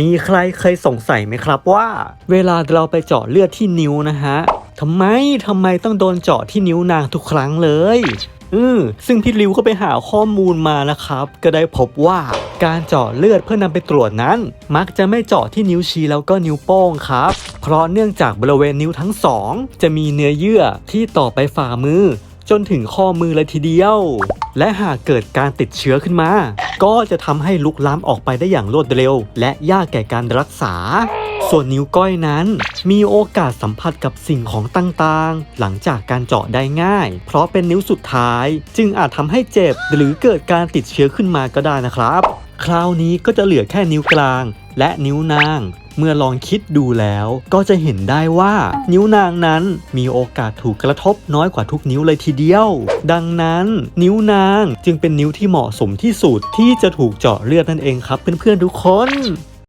มีใครเคยสงสัยไหมครับว่า เวลาเราไปเจาะเลือดที่นิ้วนะฮะทำไมทำไมต้องโดนเจาะที่นิ้วนางทุกครั้งเลยอืมซึ่งพี่ริวก็ไปหาข้อมูลมานะครับ ก็ได้พบว่าการเจาะเลือดเพื่อนำไปตรวจนั้น มักจะไม่เจาะที่นิ้วชี้แล้วก็นิ้วโป้งครับ เพราะเนื่องจากบริเวณนิ้วทั้งสองจะมีเนื้อเยื่อที่ต่อไปฝ่ามือ จนถึงข้อมือเลยทีเดียว และหากเกิดการติดเชื้อขึ้นมา ก็จะทำให้ลุกลามออกไปได้อย่างรวดเร็ว และยากแก่การรักษา ส่วนนิ้วก้อยนั้น มีโอกาสสัมผัสกับสิ่งของต่างๆ หลังจากการเจาะได้ง่าย เพราะเป็นนิ้วสุดท้าย จึงอาจทำให้เจ็บหรือเกิดการติดเชื้อขึ้นมาก็ได้นะครับ คราวนี้ก็จะเหลือแค่นิ้วกลาง และนิ้วนาง เมื่อลองคิดดูแล้วก็จะเห็นได้ว่านิ้วนางนั้นมีโอกาสถูกกระทบน้อยกว่าทุกนิ้วเลยทีเดียว ดังนั้นนิ้วนางจึงเป็นนิ้วที่เหมาะสมที่สุดที่จะถูกเจาะเลือดนั่นเองครับเพื่อนๆทุกคน